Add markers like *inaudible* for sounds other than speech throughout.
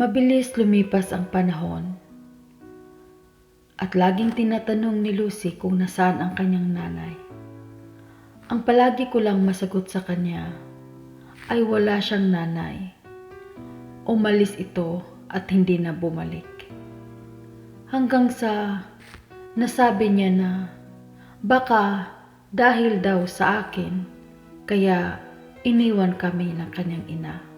Mabilis lumipas ang panahon. At laging tinatanong ni Lucy kung nasaan ang kanyang nanay. Ang palagi ko lang masagot sa kanya ay wala siyang nanay. Umalis ito at hindi na bumalik. Hanggang sa nasabi niya na baka dahil daw sa akin kaya iniwan kami ng kanyang ina.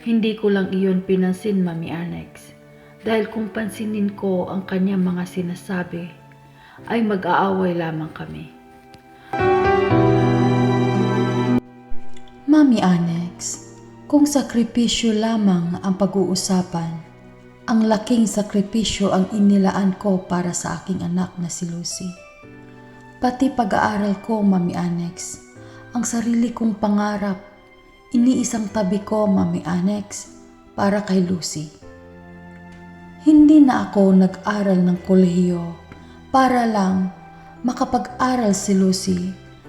Hindi ko lang iyon pinansin, Mami Annex. Dahil kung pansinin ko ang kanyang mga sinasabi, ay mag-aaway lamang kami. Mami Annex, kung sakripisyo lamang ang pag-uusapan, ang laking sakripisyo ang inilaan ko para sa aking anak na si Lucy. Pati pag-aaral ko, Mami Annex, ang sarili kong pangarap, iniisang tabi ko, Mami Annex, para kay Lucy. Hindi na ako nag-aral ng kolehiyo para lang makapag-aral si Lucy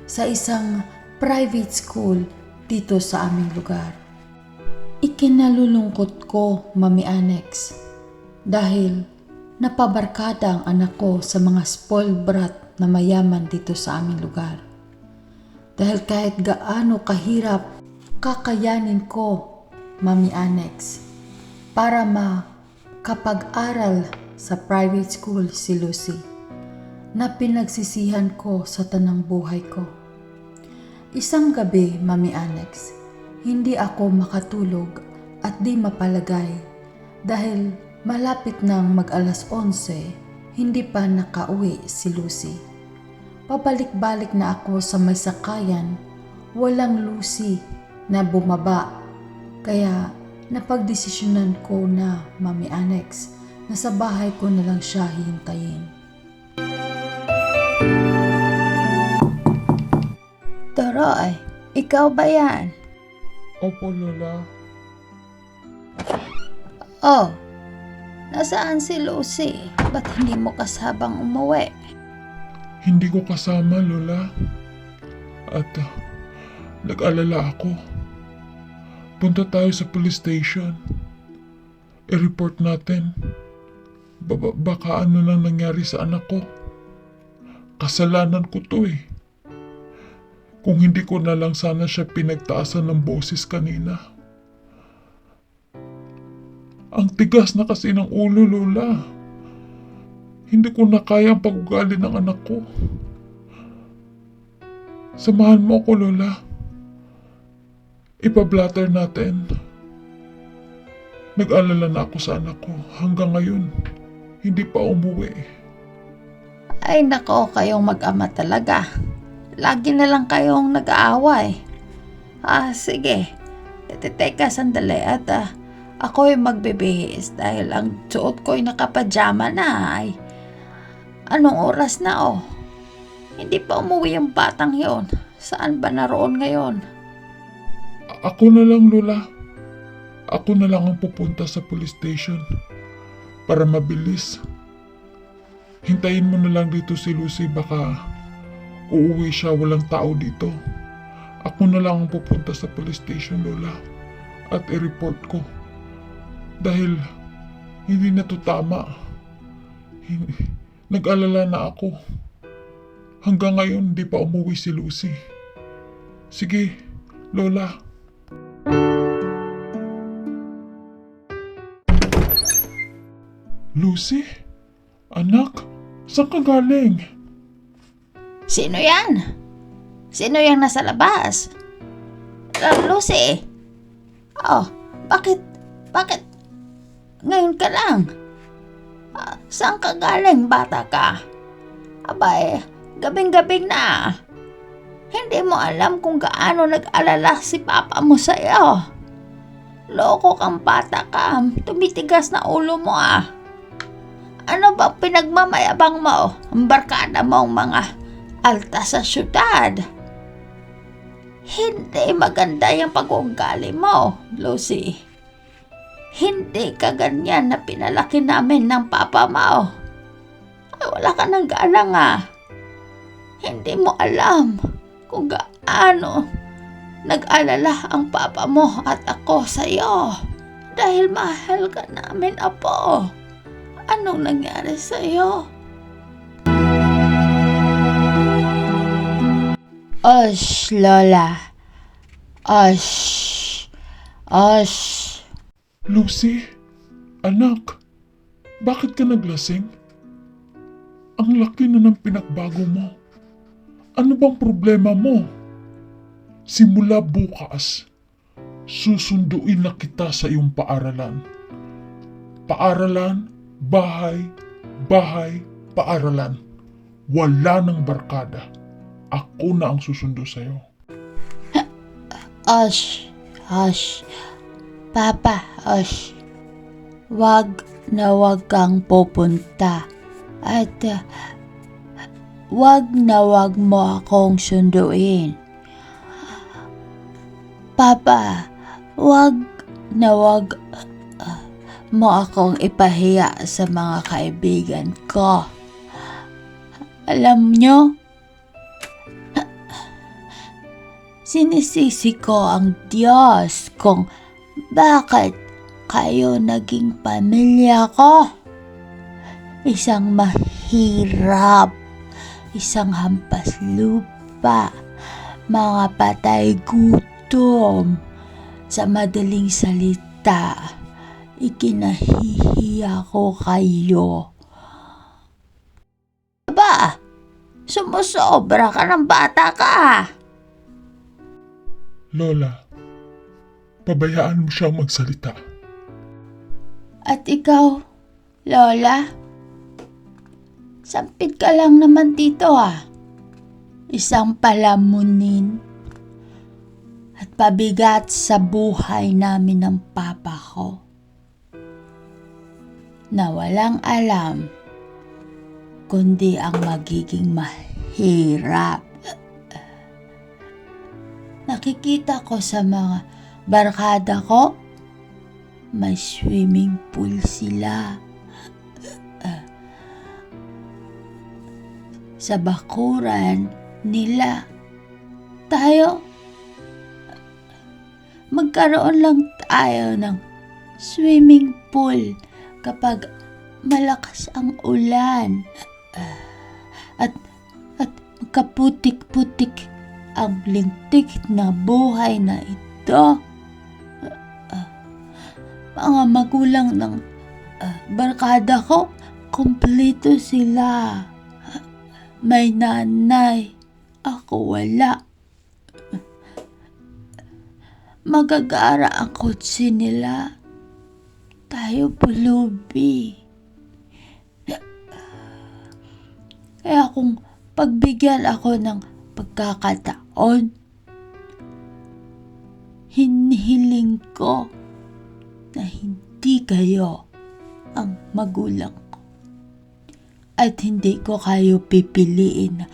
sa isang private school dito sa aming lugar. Ikinalulungkot ko, Mami Annex, dahil napabarkada ang anak ko sa mga spoiled brat na mayaman dito sa aming lugar. Dahil kahit gaano kahirap, kakayanin ko, Mami Annex, para makapag-aral sa private school si Lucy na pinagsisihan ko sa tanang buhay ko. Isang gabi, Mami Annex, hindi ako makatulog at di mapalagay dahil malapit nang mag alas 11, hindi pa nakauwi si Lucy. Pabalik-balik na ako sa may sakayan, walang Lucy na bumaba. Kaya napagdesisyonan ko na, Mami Annex, na sa bahay ko na lang siya hihintayin. Toroy, ikaw ba yan? Opo, Lola. Oh, nasaan si Lucy? Ba't hindi mo kasabang umuwi? Hindi ko kasama, Lola. At ah, nag-alala ako. Punta tayo sa police station. I-report natin. Ba- ba- baka ano nang nangyari sa anak ko. Kasalanan ko to eh. Kung hindi ko na lang sana siya pinagtaasan ng boses kanina. Ang tigas na kasi ng ulo, Lola. Hindi ko na kaya ang pag-ugali ng anak ko. Samahan mo ako, Lola. Ipablatter natin. Nag-alala na ako sa anak ko. Hanggang ngayon, hindi pa umuwi. Ay nako, kayong mag-ama talaga. Lagi na lang kayong nag-aaway. Ah, sige. Teka sandali at ah, ako'y magbibihis dahil ang suot ko'y nakapajama na ay anong oras na oh? Hindi pa umuwi yung batang yon. Saan ba naroon ngayon? Ako na lang, Lola. Ako na lang ang pupunta sa police station para mabilis. Hintayin mo na lang dito si Lucy baka uuwi siya walang tao dito. Ako na lang ang pupunta sa police station, Lola. At i-report ko. Dahil hindi na to tama. Nag-alala na ako. Hanggang ngayon, di pa umuwi si Lucy. Sige, Lola. Lucy? Anak? Saan ka galing? Sino yan? Sino yung nasa labas? Uh, Lucy? Oh, bakit, bakit ngayon ka lang? Ah, saan ka galing, bata ka? Abay, gabing-gabing na. Hindi mo alam kung gaano nag-alala si papa mo sa'yo. Loko kang bata ka, tumitigas na ulo mo ah. Ano ba pinagmamayabang mo? Ang barkada mo ang mga alta sa syudad. Hindi maganda yung pag-uugali mo, Lucy. Hindi ka ganyan na pinalaki namin ng papa mo. Ay, wala ka ng gana nga. Hindi mo alam kung gaano nag-alala ang papa mo at ako sa iyo Dahil mahal ka namin, Apo. Anong nangyari sa'yo? Osh, Lola. Osh. Osh. Lucy, anak, bakit ka naglasing? Ang laki na ng pinagbago mo. Ano bang problema mo? Simula bukas, susunduin na kita sa iyong paaralan. Paaralan, bahay, bahay, paaralan. Wala ng barkada. Ako na ang susundo sa'yo. Osh. Osh. Papa, Osh. Wag na wag kang pupunta. At uh, wag na wag mo akong sunduin. Papa, wag na wag mo akong ipahiya sa mga kaibigan ko. Alam nyo, sinisisi ko ang Diyos kung bakit kayo naging pamilya ko. Isang mahirap, isang hampas lupa, mga patay gutom. Sa madaling salita, ikinahihiya ko kayo. Aba, sumusobra ka ng bata ka. Lola, pabayaan mo siyang magsalita. At ikaw, Lola? Sampid ka lang naman dito ah. Isang palamunin. At pabigat sa buhay namin ng papa ko. Na walang alam, kundi ang magiging mahirap. Nakikita ko sa mga barkada ko, may swimming pool sila. Sa bakuran nila. Tayo, magkaroon lang tayo ng swimming pool kapag malakas ang ulan. At, at kaputik-putik ang lintik na buhay na ito mga magulang ng ah, barkada ko, kompleto sila. May nanay, ako wala. Magagara ang kotse nila. Tayo pulubi. Kaya kung pagbigyan ako ng pagkakataon, hinihiling ko na hindi kayo ang magulang ko. At hindi ko kayo pipiliin na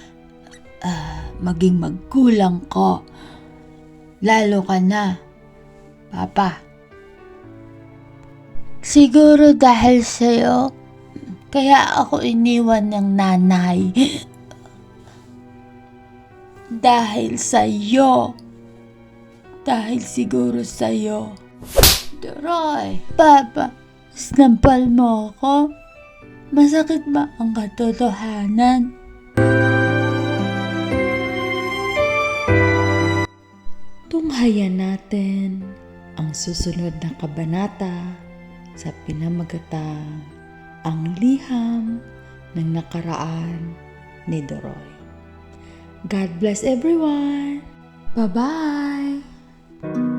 ah, maging magulang ko. Lalo ka na, Papa. Siguro dahil sa'yo, kaya ako iniwan ng nanay. *gasps* dahil sa'yo. Dahil siguro sa'yo. Doroy, Papa, snampal mo ako? Masakit ba ang katotohanan? Tunghayan natin ang susunod na kabanata sa pinamagatang ang liham ng nakaraan ni Doroy. God bless everyone! Bye-bye!